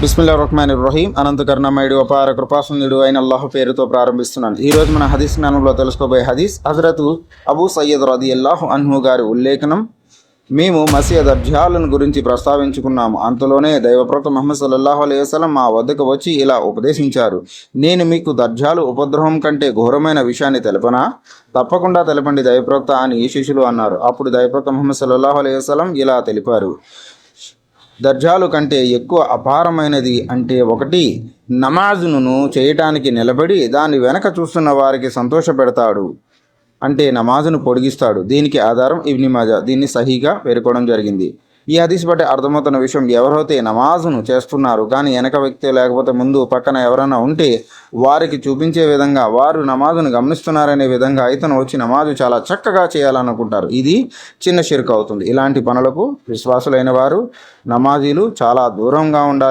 బిస్మిల్లా రహ్మాన్ ఇబ్రహీం అనంత కరుణమయుడు అపార కృపాసునుడు అయిన అల్లాహ్ పేరుతో ప్రారంభిస్తున్నాను. ఈ రోజు మన హదీస్ జ్ఞానంలో తెలుసుకోబోయే హదీస్ హజరతు అబూ సయ్యద్ రది అల్లాహు అన్హు గారి ఉల్లేఖనం. మేము మసీద్ దర్జాలను గురించి ప్రస్తావించుకున్నాము. అంతలోనే దైవప్రత మహమ్మద్ సల్లల్లాహు అలైహి వసలం మా వద్దకు వచ్చి ఇలా ఉపదేశించారు. నేను మీకు దర్జాలు ఉపద్రవం కంటే ఘోరమైన విషయాన్ని తెలపనా? తప్పకుండా తెలపండి దైవప్రక్త అని ఈ శిష్యులు అన్నారు. అప్పుడు దైవప్రత మహమ్మద్ సల్లల్లాహు అలైహి వసలం ఇలా తెలిపారు. దర్జాలు కంటే ఎక్కువ అపారమైనది అంటే ఒకటి నమాజును చేయటానికి నిలబడి దాని వెనక చూస్తున్న వారికి సంతోషపెడతాడు. అంటే నమాజును పొడిగిస్తాడు. దీనికి ఆధారం ఇబ్ని మాజా. దీన్ని సహీగా పేర్కోవడం జరిగింది. ఈ హదీస్ బట్టి అర్థమవుతున్న విషయం ఎవరైతే నమాజును చేస్తున్నారు కానీ వెనక వ్యక్తి లేకపోతే ముందు పక్కన ఎవరైనా ఉంటే వారికి చూపించే విధంగా వారు నమాజును గమనిస్తున్నారనే విధంగా ఇతను వచ్చి నమాజు చాలా చక్కగా చేయాలనుకుంటారు. ఇది చిన్న షిర్క్ అవుతుంది. ఇలాంటి పనులకు విశ్వాసులైన వారు నమాజీలు చాలా దూరంగా ఉండాలి.